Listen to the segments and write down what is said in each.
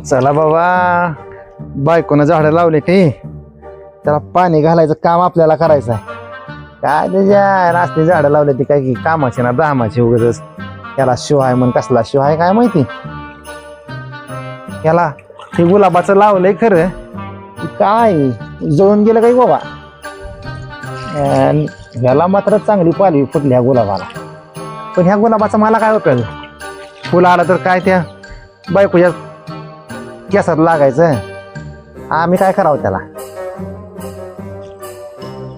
चला बाबा. बायकोनं झाडं लावले ते त्याला पाणी घालायचं काम आपल्याला करायचं आहे. काय त्याच्या रास्ते झाडं लावले ती काय की कामाचे ना दामाचे उगच त्याला शिवाय म्हण कसला शिवाय काय माहिती? याला ते गुलाबाचं लावलंय खरं. काय? जळून गेलं काही बाबा? अन ह्याला मात्र चांगली पालवी फुटली ह्या गुलाबाला. पण ह्या गुलाबाचं मला काय उपयोग फुलं आलं तर काय त्या बायकोच्या केसात लागायचं. आम्ही काय करावं त्याला?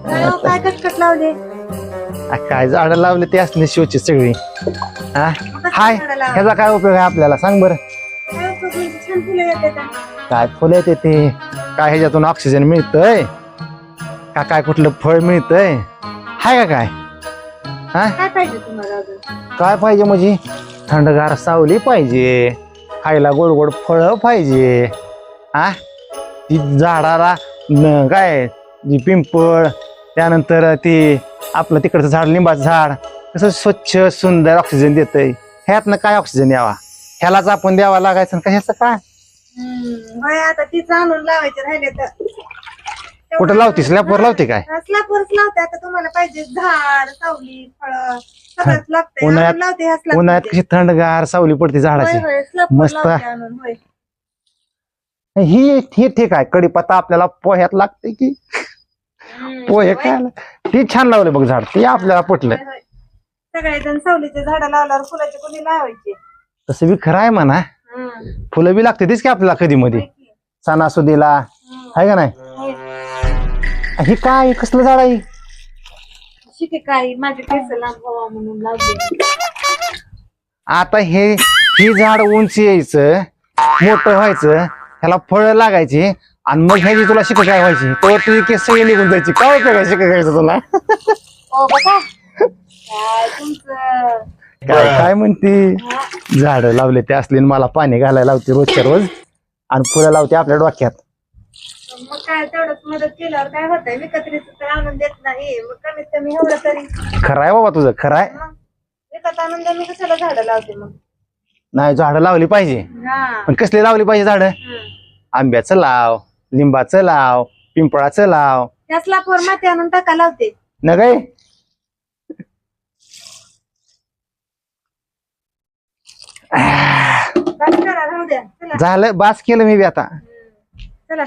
काय हो, काय कटकट लावले? आ, काय झाडं लावले ते असले शिवची सगळी. हाय ह्याचा काय उपयोग आहे आपल्याला? सांग बरं. काय उपयोग छान फुलं येतात काय फुलं येते ते? काय ह्याच्यातून ऑक्सिजन मिळतंय? का काय कुठलं फळ मिळतंय? हाय का काय? हा काय पाहिजे तुम्हाला अजून? काय पाहिजे म्हणजे? थंडगार सावली पाहिजे. खायला गोड गोड फळं पाहिजे. आ? ती झाडाला न- काय जी पिंपळ त्यानंतर ती आपलं तिकडचं झाड लिंबाचं झाड कसं स्वच्छ सुंदर ऑक्सिजन देतंय. ह्यातनं काय ऑक्सिजन यावा? ह्यालाच आपण द्यावा लागायचं आणि कशाचं काय? होय आता ती जाणून लावायचे राहिले तर. कुठं लावतीस? लॅपवर लावते काय? स्लापवरच लावते. आता तुम्हाला पाहिजे झाड सावली फळ सगळंच लागतंय उन्हाळ्यात- आणून लावते ह्या slab उन्हाळ्यात मध्ये. कशी थंडगार सावली पडते होय झाडाची. होय slab वर मस्त. लावते आणून होय. ही ही ठीक आहे कडीपत्ता आपल्याला पोह्यात लागते की? पोहे काय ती छान लावले बघ झाड. ती आपल्याला पटलं. होय, होय. सगळेजण सावलीचे झाडं लावल्यावर फुलाचे कोणी लावायचे? तसं बी खरं आहे म्हणा. हम्म. फुलं बी लागते तीच की आपल्याला कधी मध्ये होय की. सणासुदीला. हम्म. आहे का नाही. हे काय? कसलं झाड आहे? शिके काय माझे केस लांब व्हावा म्हणून लावले आता हे ही झाड उंच यायचं मोठं व्हायचं ह्याला फळं लागायची आणि मग ह्याची तुला शिक काय व्हायची? तो तुझी केस सगळी निघून जायची. काय उपयोग आहे शिक घ्यायचं तुला? ओ बघा. काय तुमचं? काय काय म्हणती? झाडं लावले ते असले आणि मला पाणी घालायला लावते रोजच्या रोज आणि फुलं लावते आपल्या डोक्यात. मग काय तेवढंच मदत केल्यावर काय होतंय? विकत्रीच तर आणून देत नाही. मग कमीत कमी एवढं तरी. खरं आहे बाबा तुझं खरं आहे मग विकत आणून द्या मी कशाला झाडं लावते मग? नाही झाडं लावली पाहिजे. हा. पण कसली लावली पाहिजे झाडं? हम्म. आंब्याचं लाव लिंबाचं लाव पिंपळाचं लाव. त्या स्लापवर माती आणून टाका लावते. न काय बस करा राहू द्या. चला. झालं बास केलं मी बी आता. चला.